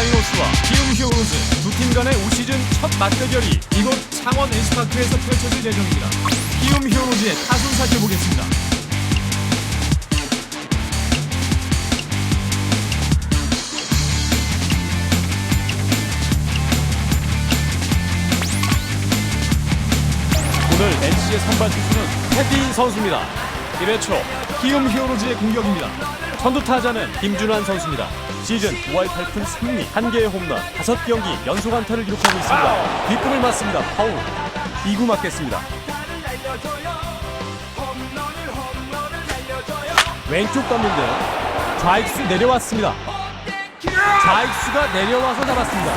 다이노스와 키움 히어로즈 두 팀 간의 올 시즌 첫 맞대결이 이곳 창원 NC파크에서 펼쳐질 예정입니다. 키움 히어로즈의 타순 살펴보겠습니다. 오늘 NC의 선발 투수는 테디 선수입니다. 1회 초 키움 히어로즈의 공격입니다. 선두 타자는 김준환 선수입니다. 시즌 5할 8푼 3리 1개의 홈런 5경기 연속 안타를 기록하고 있습니다. 뒷꿈을 맞습니다. 파울 2구 맞겠습니다. 왼쪽 떴는데요. 좌익수 내려왔습니다. 좌익수가 내려와서 잡았습니다.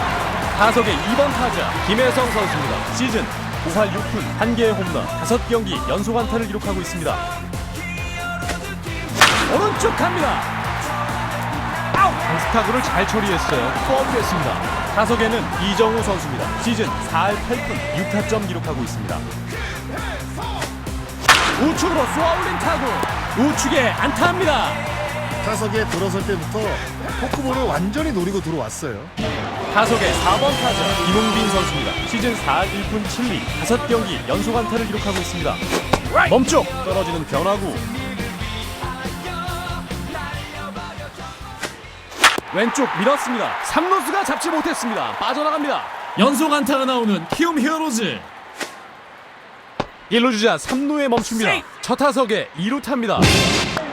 타석의 2번 타자 김혜성 선수입니다. 시즌 5할 6푼 1개의 홈런 5경기 연속 안타를 기록하고 있습니다. 오른쪽 갑니다. 아웃! 강스타구를 잘 처리했어요. 투아웃됐습니다. 타석에는 이정우 선수입니다. 시즌 4할 8푼 6타점 기록하고 있습니다. 우측으로 쏘아올린 타구 우측에 안타합니다. 타석에 들어설 때부터 포크볼을 완전히 노리고 들어왔어요. 타석의 4번 타자 김홍빈 선수입니다. 시즌 4할 1푼 7리 5경기 연속 안타를 기록하고 있습니다. 멈쪽 떨어지는 변화구 왼쪽 밀었습니다. 3루수가 잡지 못했습니다. 빠져나갑니다. 연속 안타가 나오는 키움 히어로즈 1루 주자 3루에 멈춥니다. 첫 타석에 2루 탑니다.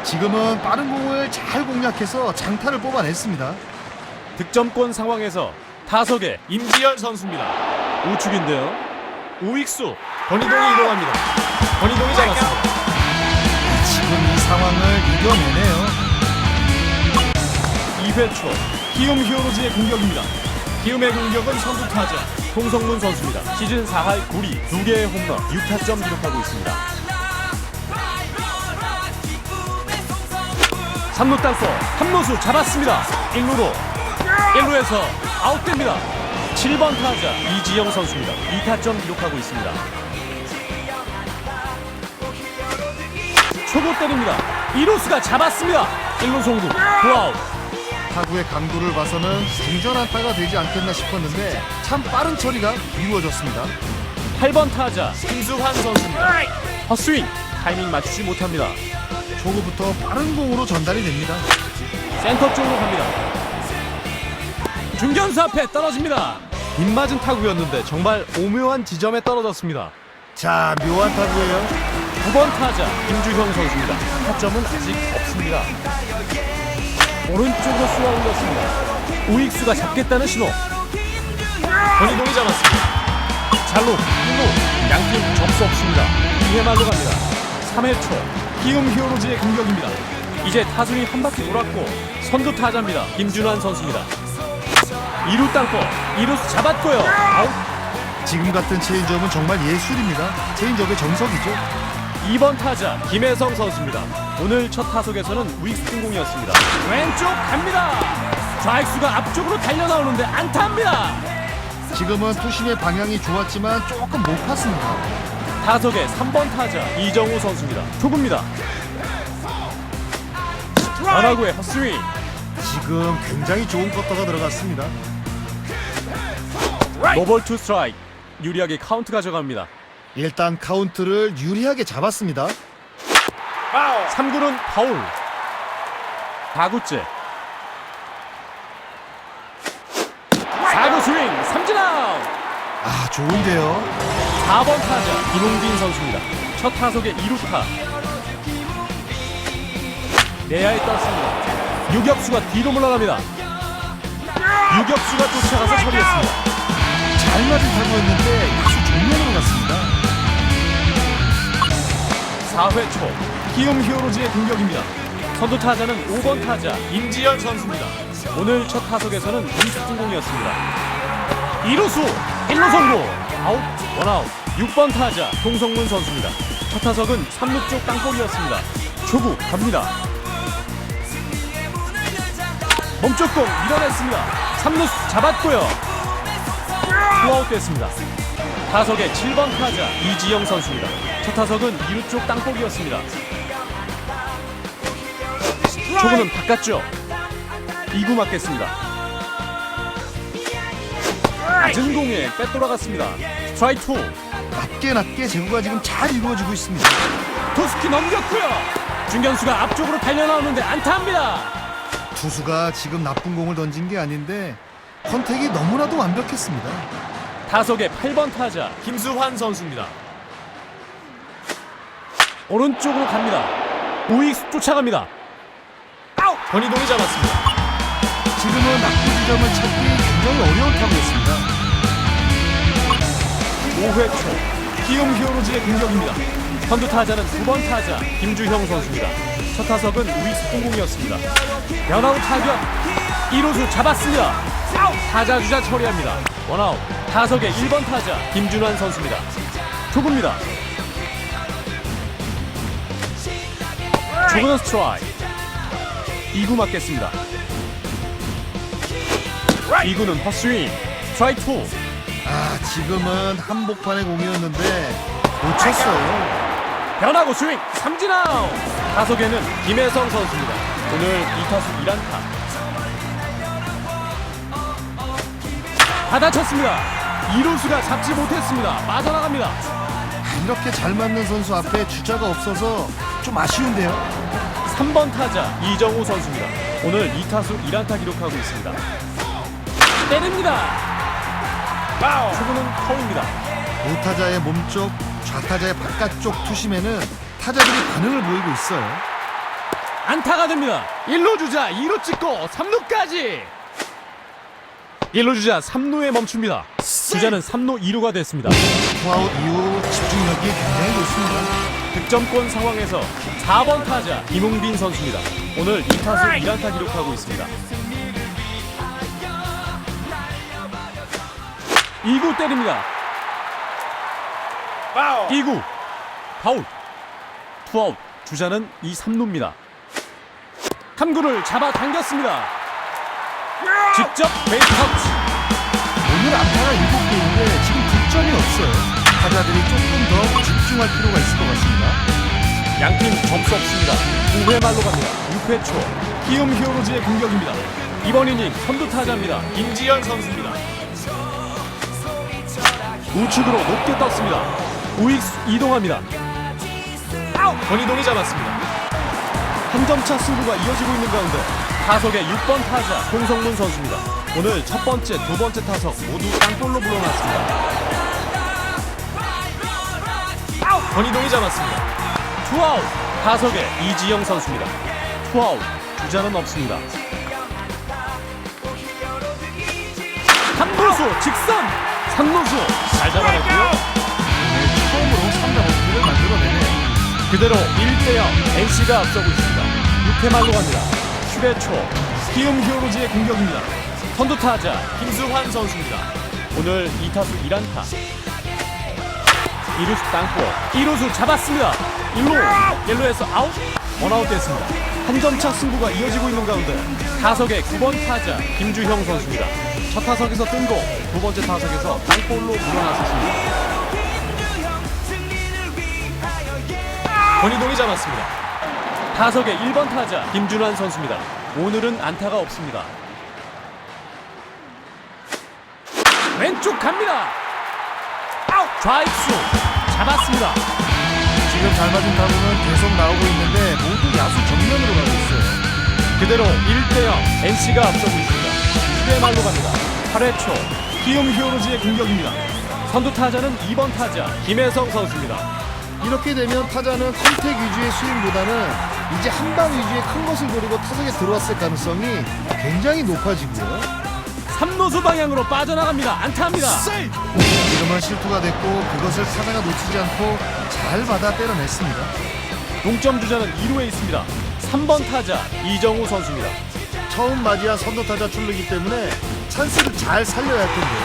지금은 빠른 공을 잘 공략해서 장타를 뽑아냈습니다. 득점권 상황에서 타석에 임지열 선수입니다. 우측인데요. 우익수 권희동이 이동합니다. 권희동이 잡았습니다. 지금 이 상황을 이겨내네요. 2회 초 키움 히어로즈의 공격입니다. 키움의 공격은 선두 타자 송성문 선수입니다. 시즌 4할 9리 2개의 홈런 6타점 기록하고 있습니다. 3루 땅볼 함노수 잡았습니다. 1루로 1루에서 아웃됩니다. 7번 타자 이지영 선수입니다. 2타점 기록하고 있습니다. 초구 때립니다. 이루수가 잡았습니다. 1루 송구 투아웃 타구의 강도를 봐서는 중전한타가 되지 않겠나 싶었는데 참 빠른 처리가 이루어졌습니다. 8번 타자 김수환 선수입니다. 헛스윙 타이밍 맞추지 못합니다. 초구부터 빠른 공으로 전달이 됩니다. 센터 쪽으로 갑니다. 중견수 앞에 떨어집니다. 빗맞은 타구였는데 정말 오묘한 지점에 떨어졌습니다. 자, 묘한 타구예요. 9번 타자 김주형 선수입니다. 타점은 아직 없습니다. 오른쪽으로 쏘아 올렸습니다. 우익수가 잡겠다는 신호. 권희동이 잡았습니다. 잘로 1루 양팀 접수 없습니다. 2회 말로 갑니다. 3회 초 키움 히어로즈의 공격입니다. 이제 타순이 한 바퀴 돌았고 선두 타자입니다. 김준환 선수입니다. 2루 땅볼 2루수 잡았고요. 아웃 지금 같은 체인지업은 정말 예술입니다. 체인지업의 정석이죠. 2번 타자 김혜성 선수입니다. 오늘 첫 타석에서는 우익수 성공이었습니다. 왼쪽 갑니다. 좌익수가 앞쪽으로 달려 나오는데 안타입니다. 지금은 투심의 방향이 좋았지만 조금 못 팠습니다. 타석에 3번 타자 이정우 선수입니다. 초구입니다. 변화구의 헛스윙. 지금 굉장히 좋은 커터가 들어갔습니다. 노볼 투 스트라이크. 유리하게 카운트 가져갑니다. 일단 카운트를 유리하게 잡았습니다. 3구는 파울. 4구째. 4구 스윙 삼진 아웃. 아, 좋은데요. 4번 타자 김웅빈 선수입니다. 첫 타석에 2루타. 내야에 떴습니다. 유격수가 뒤로 물러납니다. 유격수가 쫓아가서 처리했습니다. 잘 맞은 타구였는데 익수 정면으로 갔습니다. 4회 초 키움 히어로즈의 공격입니다. 선두 타자는 5번 타자 임지열 선수입니다. 오늘 첫 타석에서는 공수 성공이었습니다. 2루수 1루 성공 아웃 원아웃 6번 타자 송성문 선수입니다. 첫 타석은 3루 쪽 땅볼이었습니다. 초구 갑니다. 몸쪽공 밀어냈습니다. 3루수 잡았고요. 투아웃 됐습니다. 타석의 7번 타자 이지영 선수입니다. 첫 타석은 2루 쪽 땅볼이었습니다. 초구는 바깥쪽 2구 맞겠습니다. 낮은 공에 빼돌아갔습니다. 스트라이크 2. 낮게 낮게 제구가 지금 잘 이루어지고 있습니다. 도스키 넘겼고요. 중견수가 앞쪽으로 달려나오는데 안타입니다. 투수가 지금 나쁜 공을 던진 게 아닌데 컨택이 너무나도 완벽했습니다. 타석의 8번 타자 김수환 선수입니다. 오른쪽으로 갑니다. 우익수 쫓아갑니다. 아웃! 권희동이 잡았습니다. 지금은 낙구 지점을 찾기 굉장히 어려운 타구였습니다. 5회 초 키움 히어로즈의 공격입니다. 선두 타자는 9번 타자 김주형 선수입니다. 첫 타석은 우익수 공공이었습니다. 변화우 타격 1호수 잡았습니다. 아웃! 타자 주자 처리합니다. 원아웃 타석의 1번 타자 김준환 선수입니다. 초구입니다. 초구는 스트라이크 2구 맞겠습니다. 2구는 헛스윙 스트라이크 2아 지금은 한복판의 공이었는데 놓쳤어요. 변하고 스윙 삼진 아웃 타석에는 김혜성 선수입니다 오늘 2타수 1안타 받아쳤습니다. 2루수가 잡지 못했습니다. 빠져나갑니다. 이렇게 잘 맞는 선수 앞에 주자가 없어서 좀 아쉬운데요. 3번 타자 이정우 선수입니다. 오늘 2타수 1안타 기록하고 있습니다. 때립니다. 초구는 커입니다. 우타자의 몸쪽, 좌타자의 바깥쪽 투심에는 타자들이 반응을 보이고 있어요. 안타가 됩니다. 1루 주자 2루 찍고 3루까지 1루 주자 3루에 멈춥니다 주자는 3루 2루가 됐습니다 투아웃 이후 집중력이 굉장히 좋습니다. 득점권 상황에서 4번 타자 김웅빈 선수입니다. 오늘 2타수 1안타 기록하고 있습니다. 2구 때립니다. 2구 파울 투아웃 주자는 2, 3루입니다. 3구를 잡아 당겼습니다. 직접 베이스 터치 오늘 안타가 7개인데 지금 득점이 없어요. 타자들이 조금 더 집중할 필요가 있을 것 같습니다. 양팀 점수 없습니다. 9회 말로 갑니다. 6회 초 키움 히어로즈의 공격입니다. 이번 이닝 선두 타자입니다. 김지현 선수입니다. 우측으로 높게 떴습니다. 우익수 이동합니다. 권희동이 잡았습니다. 한 점차 승부가 이어지고 있는 가운데 타석의 6번 타자 홍성문 선수입니다. 오늘 첫 번째, 두 번째 타석 모두 땅볼로 물러났습니다. 권희동이 잡았습니다. 투아웃 타석의 이지영 선수입니다. 투아웃 주자는 없습니다. 삼루수 직선 삼루수 잘 잡아냈고요. 오늘 처음으로 3자 범퇴를 만들어내네요. 그대로 1대0 NC가 앞서고 있습니다. 6회 말로 갑니다. 10회 초 키움 히어로즈의 공격입니다. 선두 타자 김수환 선수입니다. 오늘 2타수 1안타 2루수 땅볼 1루수 잡았습니다. 1루 1루에서 아웃 원아웃 됐습니다. 한 점차 승부가 이어지고 있는 가운데 타석의 9번 타자 김주형 선수입니다. 첫 타석에서 뜬공 두 번째 타석에서 땅볼로 물러났었습니다. 권희동이 잡았습니다. 타석의 1번 타자 김준환 선수입니다. 오늘은 안타가 없습니다. 왼쪽 갑니다. 아웃 좌익수 잡았습니다. 지금 잘 맞은 타구는 계속 나오고 있는데 모두 야수 정면으로 가고 있어요. 그대로 1대0 NC가 앞서고 있습니다. 10회 말로 갑니다. 8회 초 키움 히어로즈의 공격입니다. 선두 타자는 2번 타자 김혜성 선수입니다. 이렇게 되면 타자는 컨택 위주의 스윙보다는 이제 한 방 위주의 큰 것을 노리고 타석에 들어왔을 가능성이 굉장히 높아지고요. 3루수 방향으로 빠져나갑니다. 안타입니다. 지금은 실투가 됐고 그것을 타자가 놓치지 않고 잘 받아 때려냈습니다. 동점 주자는 2루에 있습니다. 3번 타자 이정우 선수입니다. 처음 맞이한 선두 타자 출루이기 때문에 찬스를 잘 살려야 할 텐데요.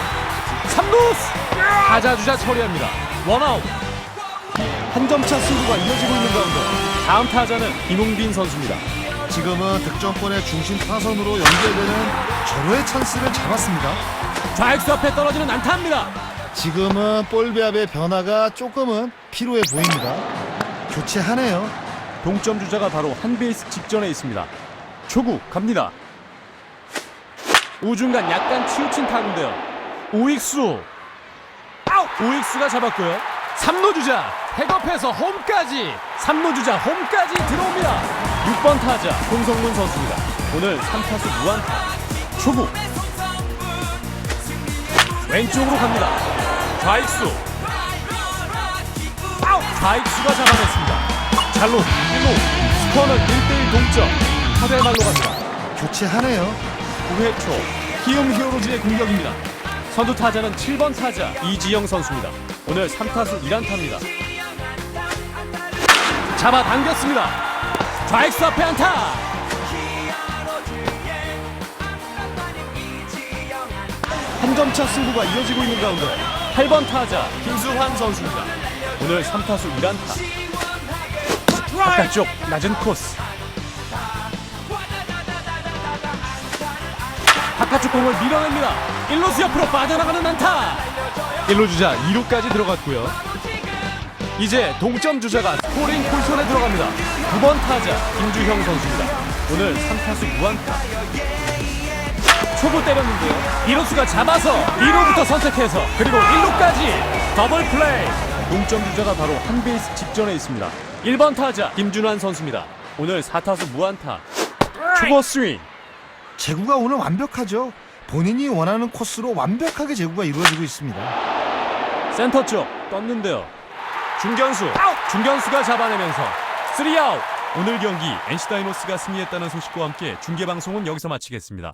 3루스 타자 주자 처리합니다. 원아웃 한 점차 승부가 이어지고 있는 가운데 다음 타자는 김웅빈 선수입니다. 지금은 득점권의 중심 타선으로 연결되는 절호의 찬스를 잡았습니다. 좌익수 앞에 떨어지는 안타입니다. 지금은 볼 배합의 변화가 조금은 필요해 보입니다. 교체하네요. 동점 주자가 바로 한 베이스 직전에 있습니다. 초구 갑니다. 우중간 약간 치우친 타구인데요. 우익수 아웃 우익수가 잡았고요 3루 주자 백업해서 홈까지 3루 주자 홈까지 들어옵니다. 6번 타자 홍성문 선수입니다. 오늘 3타수 무안타. 초구 왼쪽으로 갑니다. 좌익수. 좌익수가 잡아냈습니다. 잘로 1루. 스코어는 1대1 동점. 타대 말로 갑니다. 교체하네요. 9회 초. 키움 히어로즈의 공격입니다. 선두 타자는 7번 타자 이지영 선수입니다. 오늘 3타수 1안타입니다. 잡아당겼습니다. 좌익수 앞에 안타. 한 점차 승부가 이어지고 있는 가운데 8번 타자 김수환 선수입니다. 오늘 3타수 1안타. 바깥쪽 낮은 코스. 바깥쪽 공을 밀어냅니다. 1루수 옆으로 빠져나가는 안타. 1루 주자 2루까지 들어갔고요. 이제 동점 주자가 스코링 포지션에 들어갑니다. 9번 타자 김주형 선수입니다. 오늘 3타수 무안타. 초구 때렸는데요. 2루수가 잡아서 2루부터 선택해서 그리고 1루까지 더블 플레이. 동점 주자가 바로 한 베이스 직전에 있습니다. 1번 타자 김준환 선수입니다. 오늘 4타수 무안타. 초보 스윙. 제구가 오늘 완벽하죠. 본인이 원하는 코스로 완벽하게 제구가 이루어지고 있습니다. 센터 쪽 떴는데요. 중견수. 중견수가 잡아내면서 3아웃. 오늘 경기 NC 다이노스가 승리했다는 소식과 함께 중계 방송은 여기서 마치겠습니다.